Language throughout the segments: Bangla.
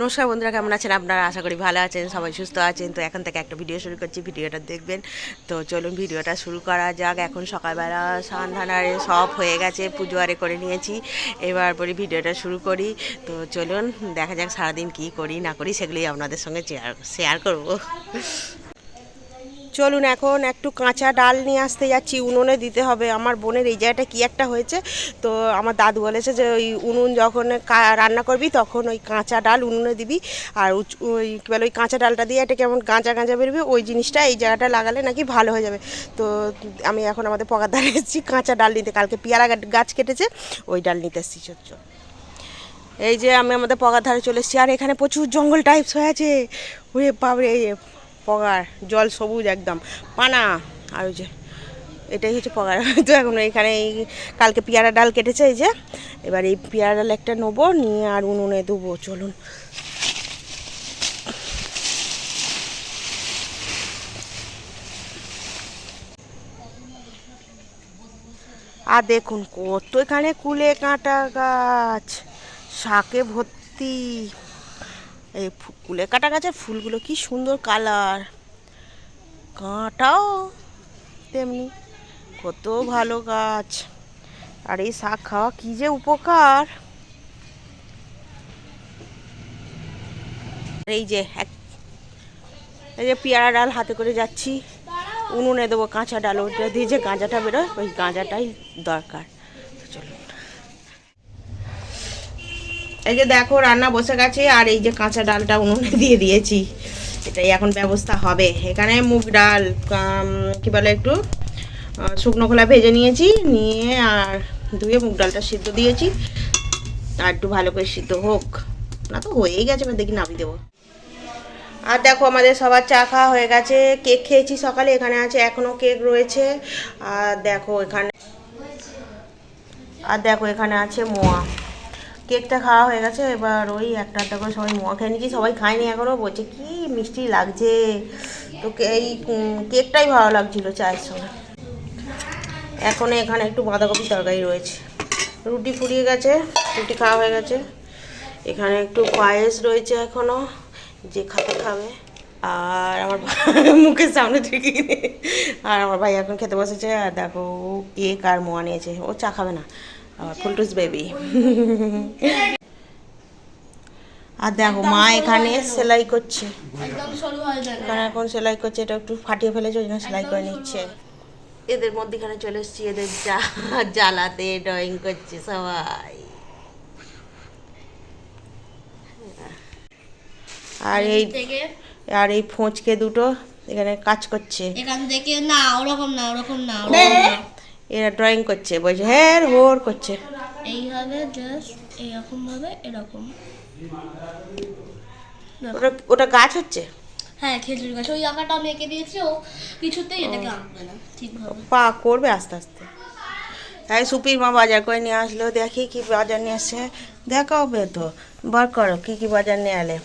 নমস্কার বন্ধুরা, কেমন আছেন? আপনারা আশা করি ভালো আছেন, সবাই সুস্থ আছেন। তো এখন থেকে একটা ভিডিও শুরু করছি, ভিডিওটা দেখবেন। তো চলুন ভিডিওটা শুরু করা যাক। এখন সকালবেলা স্নান ধানারে সব হয়ে গেছে, পুজো আরে করে নিয়েছি। এবার পরে ভিডিওটা শুরু করি। তো চলুন, দেখা যাক সারাদিন কি করি, না করি, সেগুলোই আপনাদের সঙ্গে শেয়ার শেয়ার করব। চলুন এখন একটু কাঁচা ডাল নিয়ে আসতে যাচ্ছি, উনুনে দিতে হবে। আমার বোনের এই জায়গাটা কী একটা হয়েছে, তো আমার দাদু বলেছে যে ওই উনুন যখন রান্না করবি তখন ওই কাঁচা ডাল উনুনে দিবি। আর ওই কী বলে, ওই কাঁচা ডালটা দিয়ে এটা কেমন গাঁজা গাঁজা বেরোবে, ওই জিনিসটা এই জায়গাটা লাগালে নাকি ভালো হয়ে যাবে। তো আমি এখন আমাদের পকার ধারে এসেছি, কাঁচা ডাল নিতে। কালকে পেয়ারা গাছ কেটেছে, ওই ডাল নিতে এসেছি চচ্চ এই যে আমি আমাদের পগার ধারে চলে এসেছি, আর এখানে প্রচুর জঙ্গল টাইপস হয়ে আছে। ওরে বাবরে পগার, জল সবুজ একদম। পানা, আর ওই যে, এটাই হচ্ছে পগার। তো এখন এখানে এই কালকে পেয়ারা ডাল কেটেছে এই যে, এবার এই পেয়ারা ডাল একটা নেব, নিয়ে আর উনুনে দেবো চলুন। আর দেখুন কত এখানে কুলে কাঁটা গাছ, শাকে ভর্তি। এই কুলে কাটা গাছের ফুলগুলো কি সুন্দর কালার। কাঁটাও তেমনি, কত ভালো গাছ। আর এই শাক খাওয়া কি যে উপকার। এই যে এক, এই যে পেয়ারা ডাল হাতে করে যাচ্ছি। উনুনে দেবো কাঁচা ডাল, ওটা দিয়ে যে গাঁজাটা বেরোয়, ওই গাঁজাটাই দরকার। তো চলুন এই যে দেখো, রান্না বসে গেছে, আর এই যে কাঁচা ডালটা উনুনে দিয়ে দিয়েছি। এটাই এখন ব্যবস্থা হবে। এখানে মুগ ডাল কি বলে একটু শুকনো খোলা ভেজে নিয়েছি, নিয়ে আর ধুয়ে মুগ ডালটা সিদ্ধ দিয়েছি। আর একটু ভালো করে সিদ্ধ হোক। না তো হয়েই গেছে, এবার দেখি নামিয়ে দেবো। আর দেখো, আমাদের সবার চা খাওয়া হয়ে গেছে। কেক খেয়েছি সকালে, এখানে আছে এখনও কেক রয়েছে। আর দেখো, এখানে আর দেখো, এখানে আছে মোয়া। কেকটা খাওয়া হয়ে গেছে, এবার ওই একটা একটা করে সবাই মোয়া খেয়ে নিয়েছি, সবাই খায়নি এখনও বলছে, কি মিষ্টি লাগছে? তো এই কেকটাই ভালো লাগছিল চায়ের সঙ্গে। এখন এখানে একটু বাঁধাকপি তরকারি রয়েছে। রুটি ফুরিয়ে গেছে, রুটি খাওয়া হয়ে গেছে। এখানে একটু পায়েস রয়েছে এখনও যে খাতে খাবে। আর আমার মুখের সামনে থেকে আর আমার ভাই এখন খেতে বসেছে, আর দেখো, ও কেক আর মোয়া নিয়েছে, ও চা খাবে না। আর ফুলটুস বেবি আর দেখো মা এখানে সেলাই করছে। হয়ে এখানে এখন সেলাই করছে এটা একটু ফাটিয়ে ফেলেছে ওই জন্য সেলাই করে নিচ্ছে। এদের মধ্যেখানে চলে এসেছি এদের জ্বালাতে ড্রয়িং করছে সবাই। আর এই আর এই ফোঁচকে দুটো এখানে কাজ করছে। এখান থেকে না ওরকম না ওরকম না ওরকম না। এরা ড্রয়িং করছে বলছে হ্যাঁ হোর করছে। এইভাবে জাস্ট এরকম ভাবে এরকম। ওটা ওটা গাছ হচ্ছে? হ্যাঁ খেজুর গাছ। ওই আঁকাটা আমি এঁকে দিয়েছি ও কিছুতেই এটাকে আঁকবে না ঠিকভাবে। পা করবে আস্তে আস্তে। তাই সুপির মা বাজার করে নিয়ে আসলো দেখি কি বাজার নিয়ে আসছে। দেখাও বে তো বার করো কি কি বাজার নিয়ে এলে।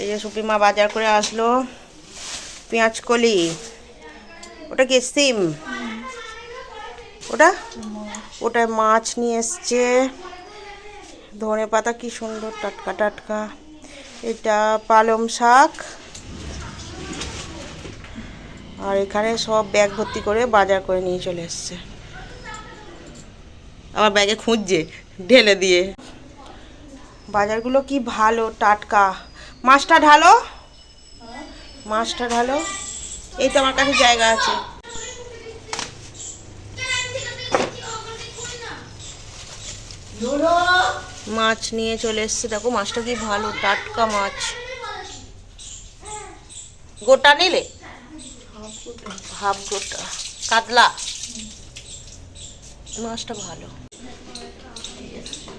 এই যে সুপির মা বাজার করে আসলো পেঁয়াজ কলি। ওটা কি সিম? ওটা? ওটা মাছ নিয়ে এসছে। ধনে পাতা কি সুন্দর, টাটকা টাটকা। এটা পালং শাক। আর এখানে সব ব্যাগ ভর্তি করে বাজার করে নিয়ে চলে এসছে। আবার ব্যাগে খুঁজছে, ঢেলে দিয়ে। বাজারগুলো কি ভালো, টাটকা। মাছটা ঢালো। মাছটা ঢালো। এই তো আমার কাছে জায়গা আছে। মাছ নিয়ে চলে এসছে। দেখো মাছটা কি ভালো টাটকা মাছ। গোটা নিলে? হাফ গোটা। কাতলা? মাছটা ভালো।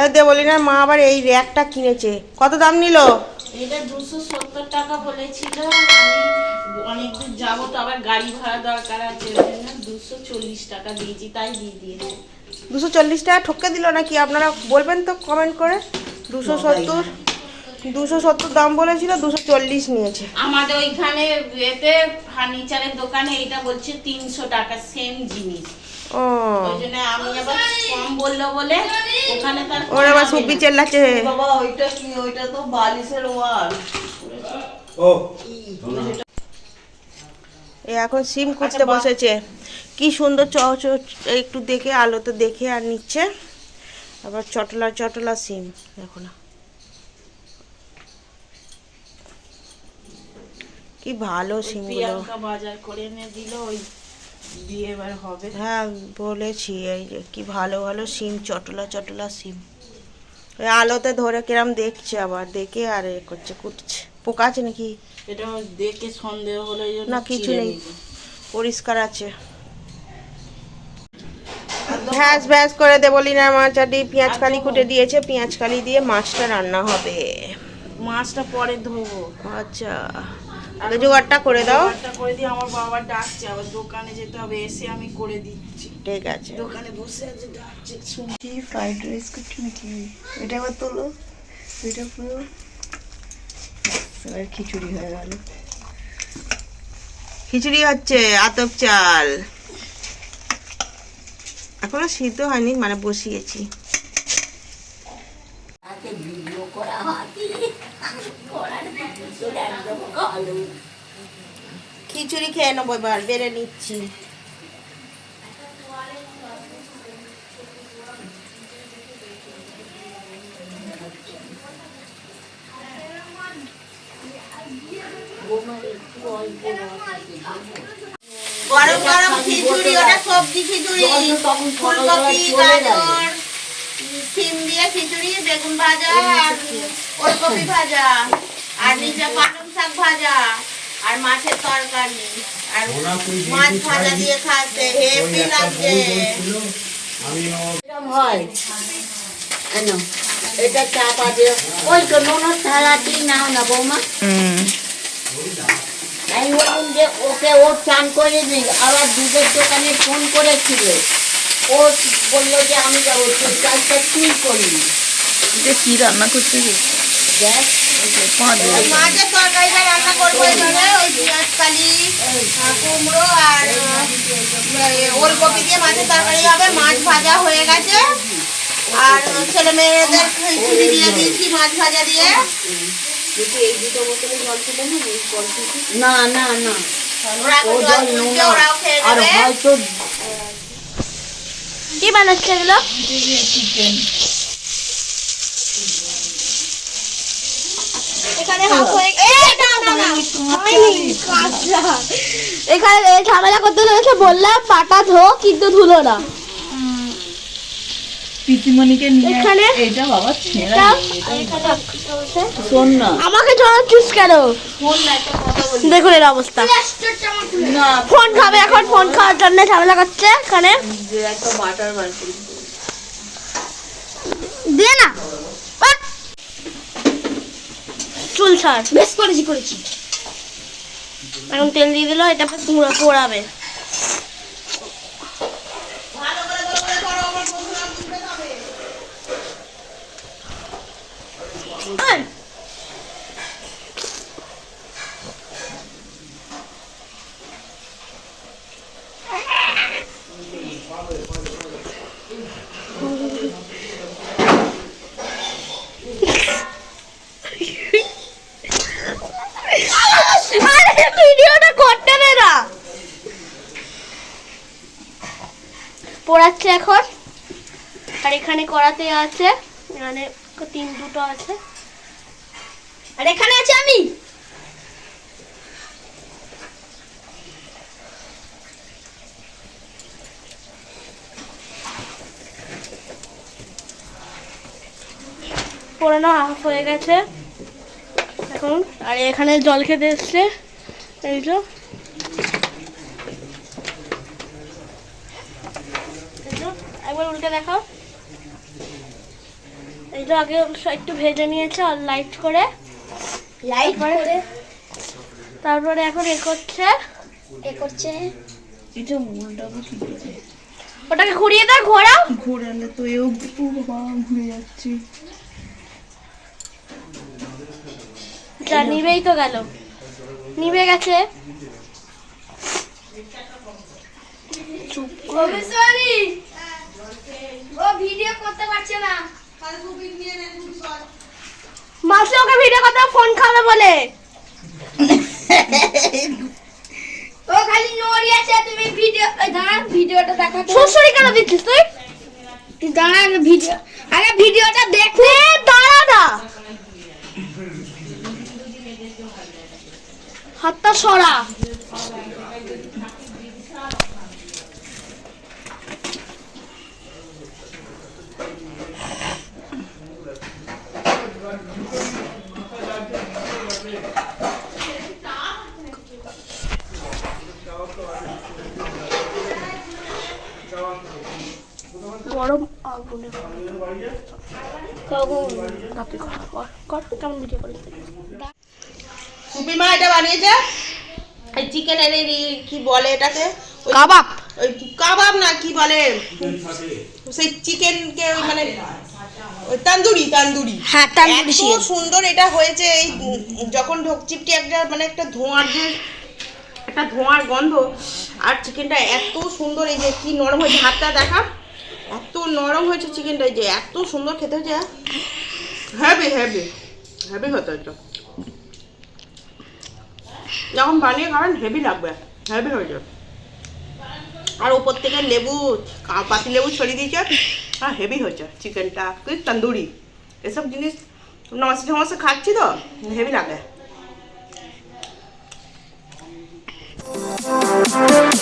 এই দে বলি না মা আবার এই র্যাকটা কিনেছে। কত দাম নিল? এটা দুশো সত্তর টাকা বলেছিল। আমি অনেক দূর যাব তো আবার গাড়ি ভাড়া দরকার আছে দুশো চল্লিশ টাকা দিয়েছি তাই দিয়ে দিয়েছে। দুশো চল্লিশ টাকা ঠকে দিল নাকি? আপনারা বলবেন তো কমেন্ট করে। দুশো সত্তর দুশো সত্তর দাম বলেছিল দুশো চল্লিশ নিয়েছে। আমাদের ওইখানে এতে ফার্নিচারের দোকানে এটা বলছে তিনশো টাকা সেম জিনিস। ও। ওই আবার কম বলল বলে ওখানে তার আবার কমাবে চেল্লাচ্ছে। বাবা ওইটা কি? ওইটা তো বালিশের ওয়াল। ও। এ এখন সিম করতে বসেছে। কি সুন্দর চ একটু দেখে আলোতে দেখে আর নিচ্ছে। আবার চটলা চটলা সিম। দেখো না। কি ভালো সিমগুলো। বাজার করে এনে দিল ওই দিয়ে এবার হবে। হ্যাঁ বলেছি এই যে কি ভালো ভালো সিম চটলা চটলা সিম। ওই আলোতে ধরে কিরম দেখছে আবার দেখে আর এ করছে কুটছে। পোকা আছে নাকি? এটা দেখে সন্দেহ হলো না কিছু নেই। পরিষ্কার আছে। ভ্যাস ভ্যাস করে দেবো লিনা মাছ আর পেঁয়াজ কালি কুটে দিয়েছে পেঁয়াজ কালি দিয়ে মাছটা রান্না হবে। মাছটা পরে ধোবো। আচ্ছা। আগে জোগাড়টা করে দাও। করে দিয়ে আমার বাবা ডাকছে আবার দোকানে যেতে হবে এসে আমি করে দিচ্ছি। ঠিক আছে। দোকানে বসে আছে ডাকছে শুনে ফ্রাইড রাইস করছি নাকি এটা আবার তোলো? এটা পুরো এবার খিচুড়ি হয়ে গেল। খিচুড়ি হচ্ছে আতপ চাল। এখনও সিদ্ধ হয়নি মানে বসিয়েছি। খিচুড়ি খেয়ে নেব এবার বেড়ে নিচ্ছি। গরম গরম খিচুড়ি ওটা সবজি খিচুড়ি ফুলকপি গাজর সিম দিয়ে খিচুড়ি বেগুন ভাজা আর ওলকপি ভাজা আর নিচে পালং শাক ভাজা আর মাছের তরকারি আর মাছ ভাজা দিয়ে খাচ্ছে হেভি লাগছে। হয়। কেন এটা চাপ আছে ওই তো নোনার থালাটি নাও না বৌমা। আমি বললাম যে ওকে ও চান করে দিই আবার দুধের দোকানে ফোন করেছিল। ও বলল যে আমি যাব তুই কাজটা তুই করবি এটা কি রান্না করতে ওই মাছের তরকারিটা রান্না করব ওই পেঁয়াজ কালি কুমড়ো আর ওলকপি দিয়ে মাছের তরকারি হবে। মাছ ভাজা হয়ে গেছে। আর ছেলে মেয়েদের খিচুড়ি দিয়ে দিয়েছি মাছ ভাজা দিয়ে। না না না। ওরা ও এখন জল ওরাও খেয়ে আর নেবে হয়তো কি বানাচ্ছে এগুলো? এখানে এখানে ঝামেলা করতে চলেছে বললাম পাটা ধো কিন্তু ধুলো না। পিসিমণিকে নিয়ে এখানে? এটা বাবা ছেঁড়া। শোন না। আমাকে জড়াচ্ছিস কেন? দেখুন এর অবস্থা। ফোন খাবে এখন ফোন খাওয়ার জন্য ঝামেলা করছে এখানে। দিয়ে না। চুল ছাড়। বেশ করেছি করেছি। এখন তেল দিয়ে দিল এটা পুরো পোড়াবে এই! আরে ভিডিওটা করতে দে না পড়াচ্ছে এখন। আর এখানে করাতে আছে। মানে তিন দুটো আছে। আর এখানে আছে আমি। পড়ানো হাফ হয়ে গেছে। এখন, আর এখানে জল খেতে এসছে। এই তো একবার উল্টে দেখো এই তো আগে একটু ভেজে নিয়েছে, আর লাইট করে। লাইট করে তারপরে এখন এ করছে। এ করছে। এটা উল্টাবো কি করে ওটাকে ঘুরিয়ে দাও ঘোরাও। ঘোরালে তো এও বাবা ঘুরে যাচ্ছে। যা নিবেই তো গেল। নিবে গেছে। চুপ ও ভিডিও করতে পারছে না। মাসে ওকে ভিডিও করতে ফোন খাবে বলে। ও খালি নড়ি আছে তুমি ভিডিও দাঁড়া ভিডিওটা দেখা শ্বশুরি কেন দিচ্ছিস তুই? তুই দাঁড়া আগে ভিডিও আগে ভিডিওটা দেখে দাঁড়া না হাতটা সরা। গরম আগুনে কেমন ভিডিও করিস? সুপি মা এটা বানিয়েছে? এই চিকেনের এই কি বলে এটাকে? কাবাব। ওই কাবাব না কি বলে? সেই চিকেনকে ওই মানে তান্দুরি তান্দুরি। হ্যাঁ তান্দুরি সুন্দর এটা হয়েছে এই যখন ঢোকচিপটি একটা মানে একটা ধোঁয়ার যে একটা ধোঁয়ার গন্ধ আর চিকেনটা এত সুন্দর এই যে কি নরম হয়েছে, হাতটা দেখা। এত নরম হয়েছে চিকেনটা এই যে এত সুন্দর খেতে হয়েছে। হ্যাভি হ্যাভি হ্যাভি হতে এটা যখন বানিয়ে খাবেন হেভি লাগবে হেভি হয়ে যাবে। আর উপর থেকে লেবু পাতি লেবু ছড়িয়ে দিয়েছে, আর হেভি হয়েছে চিকেনটা কি তন্দুরি? এসব জিনিস নমাসে ঠমাসে খাচ্ছি তো হেভি লাগে। Música